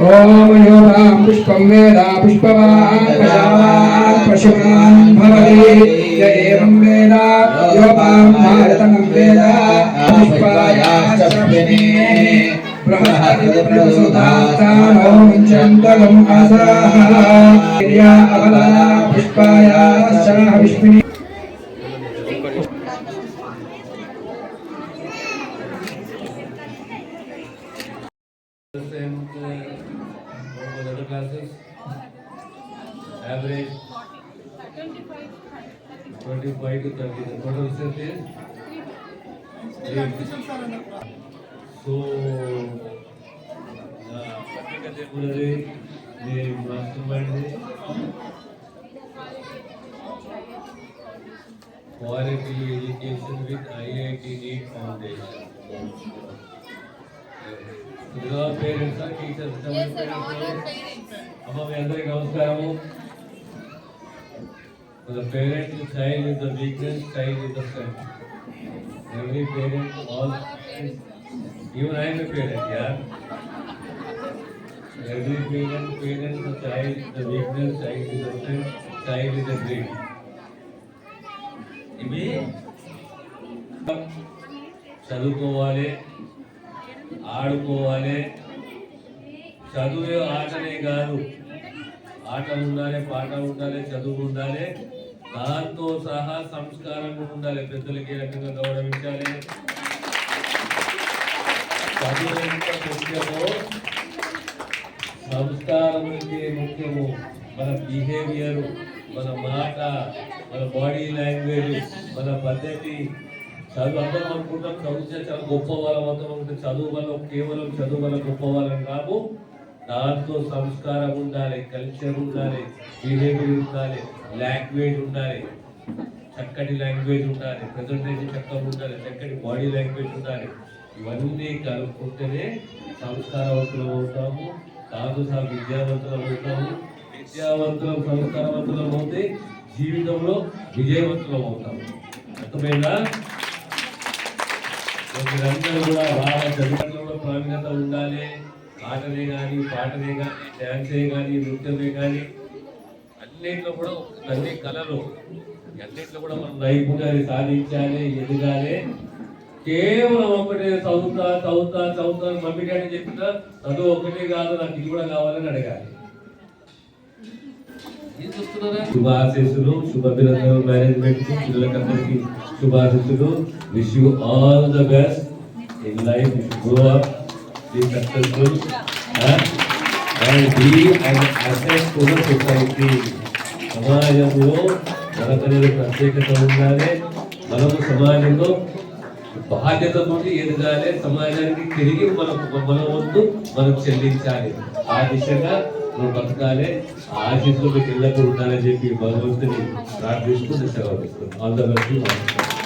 మాన్నరకాకుతే ఓం యోగాం పుష్పం వేద పుష్పవాన్ ప్రజావాన్ పశుమాన్ భవతి య ఏవం వేద యోగాం భారతమం వేద పుష్పాయాశ్చప్యనే బృహస్పతిప్రసుధాతానో ముంచంతగం అసరాః క్రియా అవలా percent uh, for the other classes. Average 25 to 30. The total set is 3. So, the practical temporary, the mastermind, quality education with IIT Need Foundation. ఇదిగో పేరెంట్స్ టీచర్స్ అమ్మ మీ అందరికి నమస్కారము the parent child is the weakness child is the strength every parent all even I am a parent yeah every parent parent the child the weakness child is the strength child is the dream ఇవి చదువుకోవాలి ఆడుకోవాలి. చదువే ఆటనే కాదు. ఆట ఉండాలి పాట ఉండాలి చదువు ఉండాలి. దాంతో సహా సంస్కారం ఉండాలి. పెద్దలకి ఏ రకంగా గౌరవించాలి? చదువు ఎంత ముఖ్యమో సంస్కారం అంటే ముఖ్యము. మన బిహేవియర్ మన మాట మన బాడీ లాంగ్వేజ్ మన పద్ధతి. చదువు అందరం అనుకుంటాం చదివితే చాలా గొప్ప వాళ్ళం అందరం అనుకుంటే చదువు వల్ల కేవలం చదువు వల్ల గొప్ప వాళ్ళం కాదు దాంతో సంస్కారం ఉండాలి కల్చర్ ఉండాలి బిహేవియర్ ఉండాలి లాంగ్వేజ్ ఉండాలి చక్కటి లాంగ్వేజ్ ఉండాలి ప్రజెంటేషన్ చక్కగా ఉండాలి చక్కటి బాడీ లాంగ్వేజ్ ఉండాలి. ఇవన్నీ కలుపుకుంటేనే సంస్కారవంతులం అవుతాము దాంతో సహా విద్యావంతులం అవుతాము. విద్యావంతులం సంస్కారవంతులం అవుతే జీవితంలో విజయవంతులం అవుతాము. అర్థమైందా? మీరందరూ కూడా బాగా చదువుకోవడంలో ప్రావీణ్యత ఉండాలి. ఆటనే కానీ పాటనే కానీ డ్యాన్సే కానీ నృత్యమే కానీ అన్నింటిలో కూడా అన్ని కళలు. అన్నింటిలో కూడా మనం నైపుణ్యాన్ని సాధించాలి ఎదగాలి. కేవలం ఒకటే చదువుతా చదువుతా చదువుతా మమ్మీ డాడీ చెప్పినా చదువు ఒకటే కాదు నాకు ఇది కూడా కావాలని అడగాలి. శుభాశీస్సులు శుభాభినందనలు మేనేజ్మెంట్ పిల్లలకందరికి శుభాశీస్సులు. Wish you all the best in life grow up be successful and be and assess to the society సమాజంలో మనకనేది ప్రత్యేకత ఉండాలి. మనము సమాజంలో బాధ్యత నుండి ఎదగాలి. సమాజానికి తిరిగి మనకు మన వంతు మనం చెల్లించాలి. ఆ దిశగా నువ్వు బతకాలి ఆ ఆశీస్సులు ఎల్లప్పుడూ ఉండాలని చెప్పి భగవంతుని ప్రార్థిస్తూ సెలవు ఆల్ ద బెస్ట్